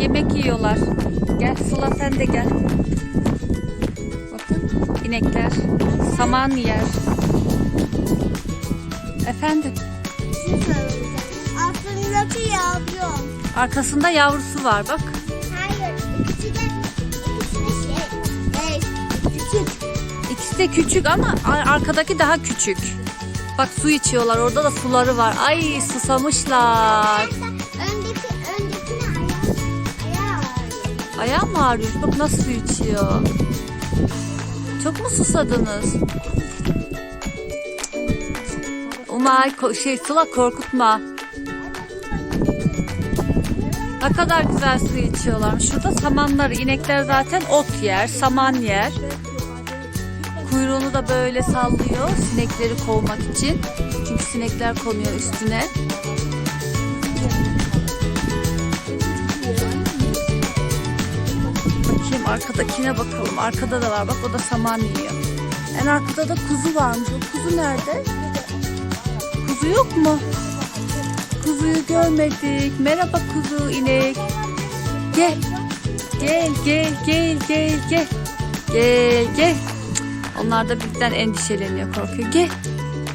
Yemek yiyorlar. Gel Sıla sen de gel. Bakın inekler saman yer. Efendim Altındaki yavru. arkasında yavrusu var bak. Hayır. İkisi de, ikisi de şey. Hey, küçük. İkisi de küçük ama ar- arkadaki daha küçük. Bak su içiyorlar. Orada da suları var. Ay susamışlar. Ayağı ağrıyor. Bak nasıl su. Çok mu susadınız? Umay şey Sıla korkutma. Ne kadar güzel su içiyorlar. Şurada samanları, inekler zaten ot yer, saman yer. Kuyruğunu da böyle sallıyor sinekleri kovmak için. Çünkü sinekler konuyor üstüne. Arkadakine bakalım. Arkada da var bak o da saman yiyor. En arkada da kuzu varmış. O kuzu nerede? Kuzu yok mu? Kuzuyu görmedik. Merhaba kuzu inek. Gel. Gel gel gel gel gel. Gel gel. Onlar da bizden endişeleniyor korkuyor. Gel.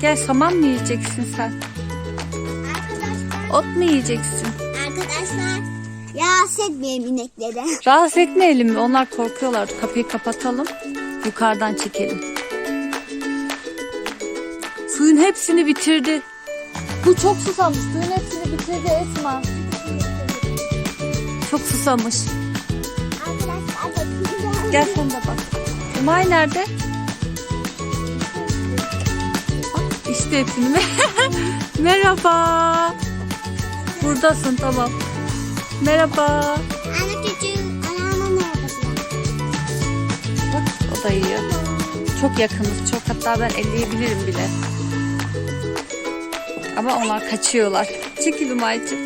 Gel saman mı yiyeceksin sen? Arkadaşlar, Ot mu yiyeceksin? arkadaşlar. Rahatsız etmeyelim inekleri. Rahatsız etmeyelim mi? Onlar korkuyorlar. Kapıyı kapatalım. Yukarıdan çekelim. Suyun hepsini bitirdi. Bu çok susamış. Suyun hepsini bitirdi Esma. Çok susamış. Gel sen de bak. Umay nerede? İşte hepsini. Merhaba. Buradasın tamam. Merhaba. Anne çocuğun anneanne merhaba. Bak o da yiyor. Çok yakınız çok hatta ben elleyebilirim bile. Ama onlar kaçıyorlar. Çekil Umay'cığım.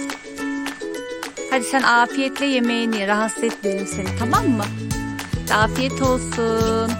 Hadi sen afiyetle yemeğini ye. Rahatsız etmeyelim seni tamam mı? Afiyet olsun.